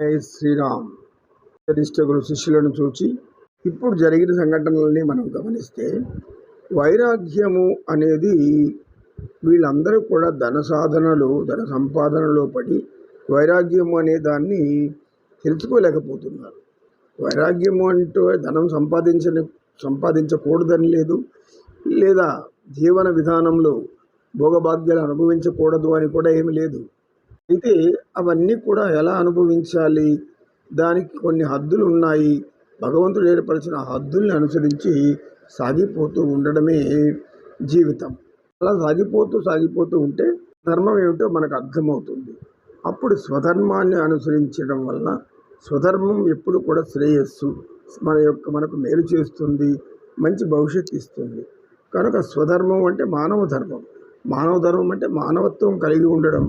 జై శ్రీరామ్. నిష్టగురు శిష్యులను చూచి ఇప్పుడు జరిగిన సంఘటనలని మనం గమనిస్తే వైరాగ్యము అనేది వీళ్ళందరూ కూడా ధన సాధనలు ధన సంపాదనలో పడి వైరాగ్యము అనే దాన్ని తెలుసుకోలేకపోతున్నారు. వైరాగ్యము అంటే ధనం సంపాదించని సంపాదించకూడదని లేదు లేదా జీవన విధానంలో భోగభాగ్యాలు అనుభవించకూడదు అని కూడా ఏమి లేదు. అయితే అవన్నీ కూడా ఎలా అనుభవించాలి? దానికి కొన్ని హద్దులు ఉన్నాయి. భగవంతుడు ఏర్పరిచిన హద్దుల్ని అనుసరించి సాగిపోతూ ఉండడమే జీవితం. అలా సాగిపోతూ సాగిపోతూ ఉంటే ధర్మం ఏమిటో మనకు అర్థమవుతుంది. అప్పుడు స్వధర్మాన్ని అనుసరించడం వలన స్వధర్మం ఎప్పుడు కూడా శ్రేయస్సు మన యొక్క మనకు మేలు చేస్తుంది మంచి భవిష్యత్తు ఇస్తుంది. కనుక స్వధర్మం అంటే మానవ ధర్మం. మానవ ధర్మం అంటే మానవత్వం కలిగి ఉండడం.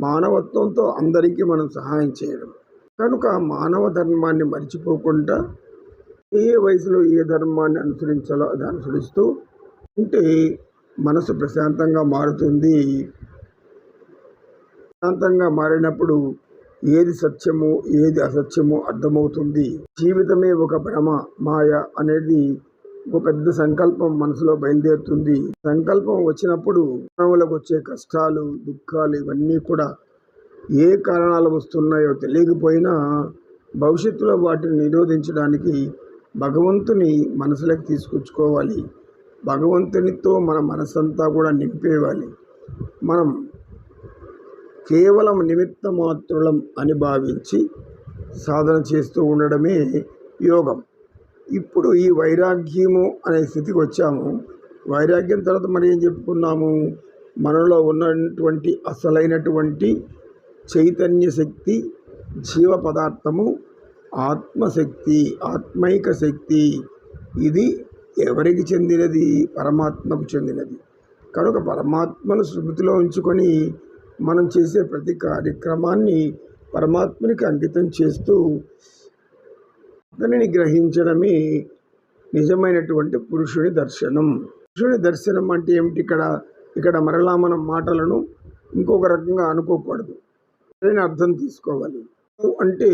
మానవత్వంతో అందరికీ మనం సహాయం చేయడం. కనుక మానవ ధర్మాన్ని మర్చిపోకుండా ఏ వయసులో ఏ ధర్మాన్ని అనుసరించాలో అది అనుసరిస్తూ ఉంటే మనసు ప్రశాంతంగా మారుతుంది. ప్రశాంతంగా మారినప్పుడు ఏది సత్యము ఏది అసత్యము అర్థమవుతుంది. జీవితమే ఒక భ్రమ మాయ అనేది ఒక పెద్ద సంకల్పం మనసులో బయలుదేరుతుంది. సంకల్పం వచ్చినప్పుడు మానవులకు వచ్చే కష్టాలు దుఃఖాలు ఇవన్నీ కూడా ఏ కారణాలు వస్తున్నాయో తెలియకపోయినా భవిష్యత్తులో వాటిని నిరోధించడానికి భగవంతుని మనసులోకి తీసుకొచ్చుకోవాలి. భగవంతునితో మన మనసంతా కూడా నింపేవాలి. మనం కేవలం నిమిత్త మాత్రులం అని భావించి సాధన చేస్తూ ఉండడమే యోగం. ఇప్పుడు ఈ వైరాగ్యము అనే స్థితికి వచ్చాము. వైరాగ్యం తర్వాత మనం ఏం చెప్పుకున్నాము? మనలో ఉన్నటువంటి అసలైనటువంటి చైతన్య శక్తి జీవ పదార్థము ఆత్మశక్తి ఆత్మైక శక్తి ఇది ఎవరికి చెందినది? పరమాత్మకు చెందినది. కనుక పరమాత్మను స్మృతిలో ఉంచుకొని మనం చేసే ప్రతి కార్యక్రమాన్ని పరమాత్మనికి అంకితం చేస్తూ అతనిని గ్రహించడమే నిజమైనటువంటి పురుషుని దర్శనం. పురుషుని దర్శనం అంటే ఏమిటి? ఇక్కడ ఇక్కడ మరలా మనం మాటలను ఇంకొక రకంగా అనుకోకూడదు. సరైన అర్థం తీసుకోవాలి. అంటే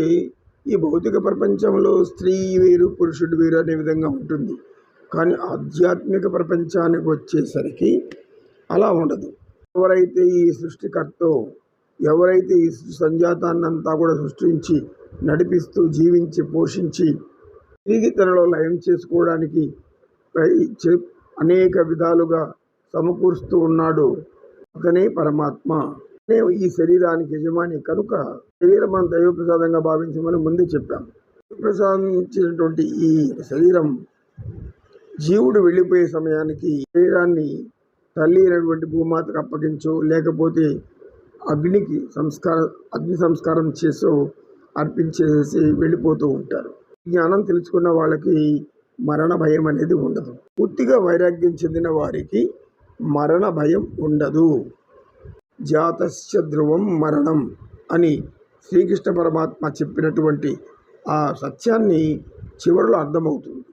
ఈ భౌతిక ప్రపంచంలో స్త్రీ వేరు పురుషుడు వేరు అనే విధంగా ఉంటుంది. కానీ ఆధ్యాత్మిక ప్రపంచానికి వచ్చేసరికి అలా ఉండదు. ఎవరైతే ఈ సృష్టికర్తో ఎవరైతే ఈ సంజాతాన్నంతా కూడా సృష్టించి నడిపిస్తూ జీవించి పోషించి తిరిగి తనలో లయం చేసుకోవడానికి అనేక విధాలుగా సమకూరుస్తూ ఉన్నాడు. అతనే పరమాత్మ. అనే ఈ శరీరానికి యజమాని కనుక శరీరం మనం దైవప్రసాదంగా భావించమని ముందే చెప్పాం. ప్రసాదించినటువంటి ఈ శరీరం జీవుడు వెళ్ళిపోయే సమయానికి శరీరాన్ని తల్లి అయినటువంటి భూమాతకు అప్పగించో లేకపోతే అగ్నికి సంస్కార అగ్ని సంస్కారం చేసో అర్పించేసి వెళ్ళిపోతూ ఉంటారు. జ్ఞానం తెలుసుకున్న వాళ్ళకి మరణ భయం అనేది ఉండదు. పూర్తిగా వైరాగ్యం చెందిన వారికి మరణ భయం ఉండదు. జాతస్య ధ్రువం మరణం అని శ్రీకృష్ణ పరమాత్మ చెప్పినటువంటి ఆ సత్యాన్ని చివరిలో అర్థమవుతుంది.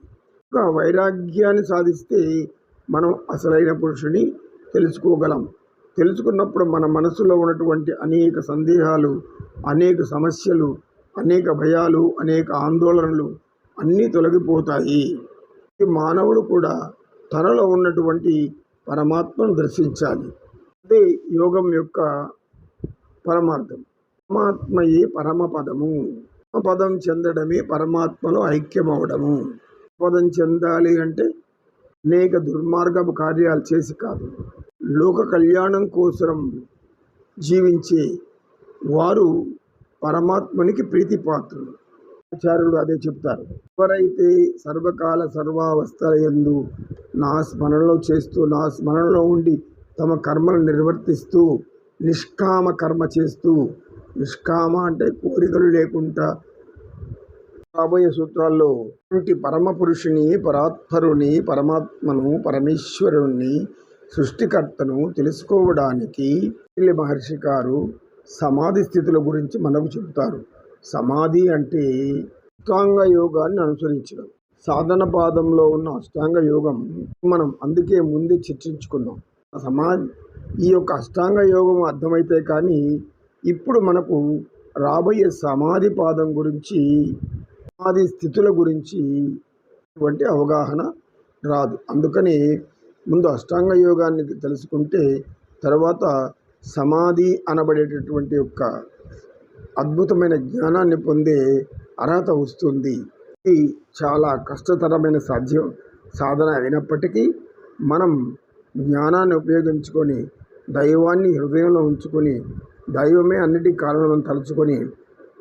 ఒక వైరాగ్యాన్ని సాధిస్తే మనం అసలైన పురుషుని తెలుసుకోగలం. తెలుసుకున్నప్పుడు మన మనసులో ఉన్నటువంటి అనేక సందేహాలు అనేక సమస్యలు అనేక భయాలు అనేక ఆందోళనలు అన్నీ తొలగిపోతాయి. మానవుడు కూడా తనలో ఉన్నటువంటి పరమాత్మను దర్శించాలి. అదే యోగం యొక్క పరమార్థం. పరమాత్మయే పరమపదము. పదం చెందడమే పరమాత్మలో ఐక్యమవడము. పదం చెందాలి అంటే అనేక దుర్మార్గపు కార్యాలు చేసి కాదు. లోక కళ్యాణం కోసం జీవించే వారు పరమాత్మనికి ప్రీతిపాత్రులు. ఆచార్యుడు అదే చెప్తారు. ఎవరైతే సర్వకాల సర్వావస్థల ఎందు నా స్మరణలో చేస్తూ నా స్మరణలో ఉండి తమ కర్మలు నిర్వర్తిస్తూ నిష్కామ కర్మ చేస్తూ నిష్కామ అంటే కోరికలు లేకుండా రాబోయే సూత్రాల్లో ఇంటి పరమ పురుషుని పరాత్పరుని పరమాత్మను పరమేశ్వరుణ్ణి సృష్టికర్తను తెలుసుకోవడానికి మహర్షి గారు సమాధి స్థితుల గురించి మనకు చెబుతారు. సమాధి అంటే అష్టాంగ యోగాన్ని అనుసరించడం. సాధన పాదంలో ఉన్న అష్టాంగ యోగం మనం అందుకే ముందే చర్చించుకున్నాం. సమాధి ఈ యొక్క అష్టాంగ యోగం అర్థమైతే కానీ ఇప్పుడు మనకు రాబోయే సమాధి పాదం గురించి సమాధి స్థితుల గురించి వంటి అవగాహన రాదు. అందుకని ముందు అష్టాంగ యోగాన్ని తెలుసుకుంటే తర్వాత సమాధి అనబడేటటువంటి యొక్క అద్భుతమైన జ్ఞానాన్ని పొందే అర్హత వస్తుంది. ఇది చాలా కష్టతరమైన సాధ్యం సాధన అయినప్పటికీ మనం జ్ఞానాన్ని ఉపయోగించుకొని దైవాన్ని హృదయంలో ఉంచుకొని దైవమే అన్నిటి కారణం తలుచుకొని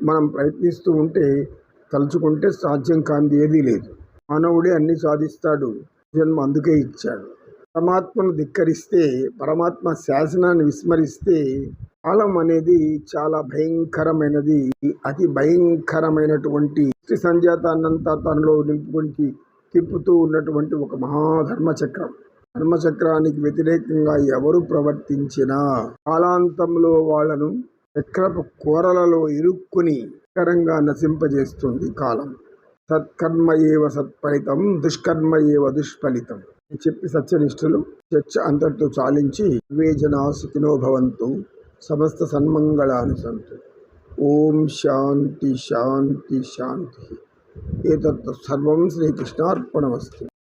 మనం ప్రయత్నిస్తూ ఉంటే తలుచుకుంటే సాధ్యం కాంది ఏదీ లేదు. మానవుడే అన్ని సాధిస్తాడు జన్మ అందుకే ఇచ్చాడు. పరమాత్మను ధిక్కరిస్తే పరమాత్మ శాసనాన్ని విస్మరిస్తే కాలం అనేది చాలా భయంకరమైనది. అతి భయంకరమైనటువంటి సృష్టి సంజాతాన్నంతా తనలో నింపుకొని తిప్పుతూ ఉన్నటువంటి ఒక మహాధర్మచక్రం. ధర్మచక్రానికి వ్యతిరేకంగా ఎవరు ప్రవర్తించినా కాలాంతంలో వాళ్ళను చక్రపు కూరలలో ఇరుక్కుని కరంగా నశింపజేస్తుంది కాలం. సత్కర్మ ఏవ సత్ఫలితం దుష్కర్మ ఏవ దుష్ఫలితం. చెప్పి సత్యనిష్ఠులు చర్చ అంతటితో చాలించి వే సుఖినో భవంతు సమస్త సన్మంగళాన్ని సంతు. ఓం శాంతి శాంతి శాంతి. ఏతత్ సర్వం శ్రీకృష్ణార్పణమస్తు.